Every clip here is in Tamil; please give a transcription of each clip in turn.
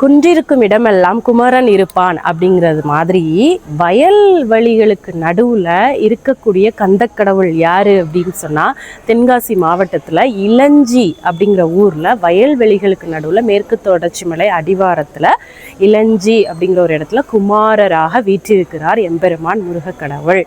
குன்றிருக்கும் இடமெல்லாம் குமரன் இருப்பான் அப்படிங்கிறது மாதிரி வயல்வெளிகளுக்கு நடுவில் இருக்கக்கூடிய கந்தக்கடவுள் யாரு அப்படின்னு சொன்னால் தென்காசி மாவட்டத்தில் இளஞ்சி அப்படிங்கிற ஊரில் வயல்வெளிகளுக்கு நடுவில் மேற்கு தொடர்ச்சி மலை அடிவாரத்தில் இளஞ்சி அப்படிங்கிற ஒரு இடத்துல குமாரராக வீற்றிருக்கிறார் எம்பெருமான் முருகக்கடவுள்.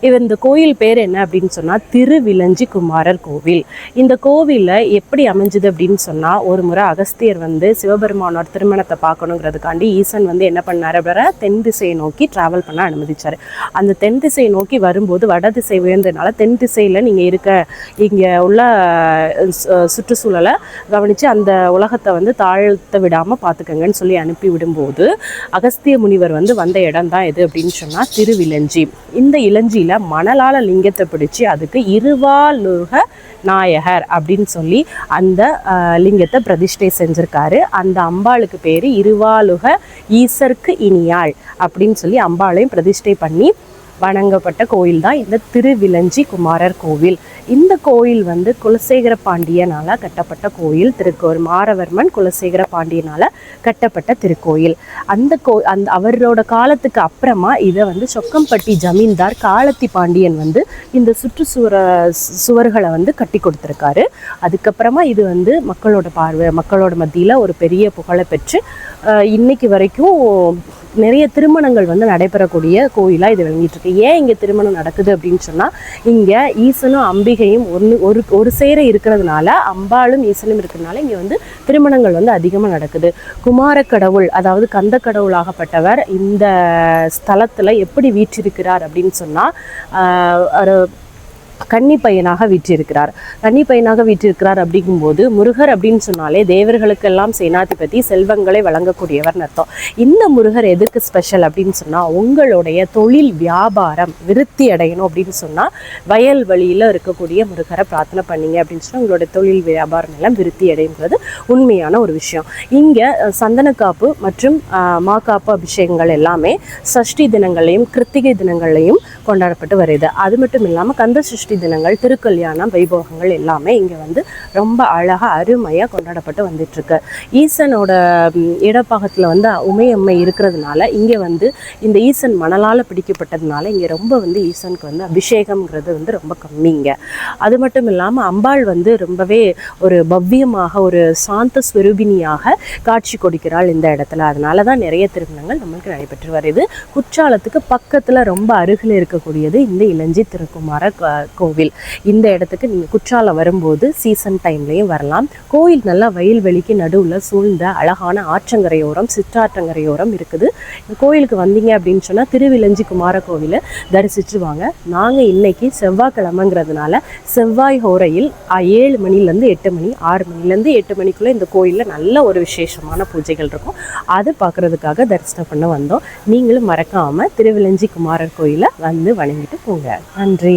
இவர் இந்த கோயில் பேர் என்ன அப்படின்னு சொன்னால் திருவிலஞ்சி குமாரர் கோவில். இந்த கோவிலில் எப்படி அமைஞ்சுது அப்படின்னு சொன்னால் ஒரு முறை அகஸ்தியர் வந்து சிவபெருமானோட திருமணத்தை பார்க்கணுங்கிறதுக்காண்டி ஈசன் வந்து என்ன பண்ணார் அப்படின்னா தென் திசையை நோக்கி ட்ராவல் பண்ண அனுமதிச்சார். அந்த தென் திசையை நோக்கி வரும்போது வட திசை உயர்ந்ததுனால தென் திசையில் நீங்கள் இருக்க இங்கே உள்ள சு- சுற்றுச்சூழலை கவனித்து அந்த உலகத்தை வந்து தாழ்த்த விடாமல் பார்த்துக்கங்கன்னு சொல்லி அனுப்பி விடும்போது அகஸ்திய முனிவர் வந்து வந்த இடம் தான் எது அப்படின்னு சொன்னால் திருவிலஞ்சி. இந்த இளஞ்சியில் மணலால லிங்கத்தை பிடிச்சி அதுக்கு இருவாலுக நாயகர் அப்படின்னு சொல்லி அந்த லிங்கத்தை பிரதிஷ்டை செஞ்சுருக்காரு. அந்த அம்பாளுக்கு பேர் இருவாளுக ஈசர்க்கு இனியாள் அப்படின்னு சொல்லி அம்பாளையும் பிரதிஷ்டை பண்ணி வணங்கப்பட்ட கோயில் தான் இந்த திருவிலஞ்சி குமாரர் கோவில். இந்த கோயில் வந்து குலசேகர பாண்டியனால் கட்டப்பட்ட கோயில். திருக்கோயில் மாரவர்மன் குலசேகர பாண்டியனால் கட்டப்பட்ட திருக்கோயில். அந்த கோ அந்த அவரோட காலத்துக்கு அப்புறமா இதை வந்து சொக்கம்பட்டி ஜமீன்தார் காலத்தி பாண்டியன் வந்து இந்த சுற்றுச்சுவர சுவர்களை வந்து கட்டி கொடுத்துருக்காரு. அதுக்கப்புறமா இது வந்து மக்களோட பார்வை மக்களோட மத்தியில் ஒரு பெரிய புகழை பெற்று இன்னைக்கு வரைக்கும் நிறைய திருமணங்கள் வந்து நடைபெறக்கூடிய கோயிலாக இது விளங்கிட்டு இருக்கு ஏன் இங்கே திருமணம் நடக்குது அப்படின்னு சொன்னால் இங்கே ஈசனும் அம்பிகையும் ஒன்று ஒரு ஒரு சேர இருக்கிறதுனால அம்பாளும் ஈசனும் இருக்கிறதுனால இங்கே வந்து திருமணங்கள் வந்து அதிகமாக நடக்குது. குமாரக்கடவுள் அதாவது கந்த கடவுளாகப்பட்டவர் இந்த ஸ்தலத்தில் எப்படி வீற்றிருக்கிறார் அப்படின்னு சொன்னால் கன்னி பையனாக வீற்றிருக்கிறார். கன்னி பையனாக வீற்றிருக்கிறார் அப்படிங்கும்போது முருகர் அப்படின்னு சொன்னாலே தேவர்களுக்கெல்லாம் சேனாதிபதி செல்வங்களை வழங்கக்கூடியவர்னு அர்த்தம். இந்த முருகர் எதுக்கு ஸ்பெஷல் அப்படின்னு சொன்னால் உங்களுடைய தொழில் வியாபாரம் விருத்தி அடையணும் அப்படின்னு சொன்னால் வயல் வழியில் இருக்கக்கூடிய முருகரை பிரார்த்தனை பண்ணீங்க அப்படின்னு சொன்னால் உங்களுடைய தொழில் வியாபாரம் எல்லாம் விருத்தி அடையுங்கிறது உண்மையான ஒரு விஷயம். இங்கே சந்தனக்காப்பு மற்றும் மா மாக்காப்பு அபிஷேகங்கள் எல்லாமே சஷ்டி தினங்களையும் கிருத்திகை தினங்களையும் கொண்டாடப்பட்டு வருது. அது மட்டும் இல்லாமல் கந்த சஷ்டி தினங்கள் திருக்கல்யாணம் வைபோகங்கள் எல்லாமே இங்கே வந்து ரொம்ப அழகாக அருமையாக கொண்டாடப்பட்டு வந்துட்டுருக்கு. ஈசனோட இடப்பாகத்தில் வந்து உமையம்மை இருக்கிறதுனால இங்கே வந்து இந்த ஈசன் மணலால் பிடிக்கப்பட்டதுனால இங்கே ரொம்ப வந்து ஈசனுக்கு வந்து அபிஷேகம்ங்கிறது வந்து ரொம்ப கம்மிங்க அது மட்டும் இல்லாமல் அம்பாள் வந்து ரொம்பவே ஒரு பவ்யமாக ஒரு சாந்த ஸ்வரூபினியாக காட்சி கொடுக்கிறாள் இந்த இடத்துல. அதனால தான் நிறைய திருமணங்கள் நம்மளுக்கு நடைபெற்று வருது. குற்றாலத்துக்கு பக்கத்தில் ரொம்ப அருகில் இருக்கக்கூடியது இந்த இளஞ்சி திருக்குமார கோவில். இந்த இடத்துக்கு நீங்கள் குற்றாலம் வரும்போது சீசன் டைம்லேயும் வரலாம். கோயில் நல்லா வயல்வெளிக்கு நடுவில் சூழ்ந்த அழகான ஆற்றங்கரையோரம் சிற்றாற்றங்கரையோரம் இருக்குது. கோயிலுக்கு வந்தீங்க அப்படின்னு சொன்னால் திருவிலஞ்சி குமார கோவிலை தரிசிச்சு வாங்க நாங்கள் இன்னைக்கு செவ்வாய்க்கிழமைங்கிறதுனால செவ்வாய் ஹோரையில் ஏழு மணிலேருந்து எட்டு மணி ஆறு மணிலேருந்து எட்டு மணிக்குள்ளே இந்த கோயிலில் நல்ல ஒரு விசேஷமான பூஜைகள் இருக்கும். அதை பார்க்குறதுக்காக தரிசனம் பண்ண வந்தோம். நீங்களும் மறக்காமல் திருவிலஞ்சி குமாரர் கோயிலை வந்து வணங்கிட்டு போங்க. நன்றி.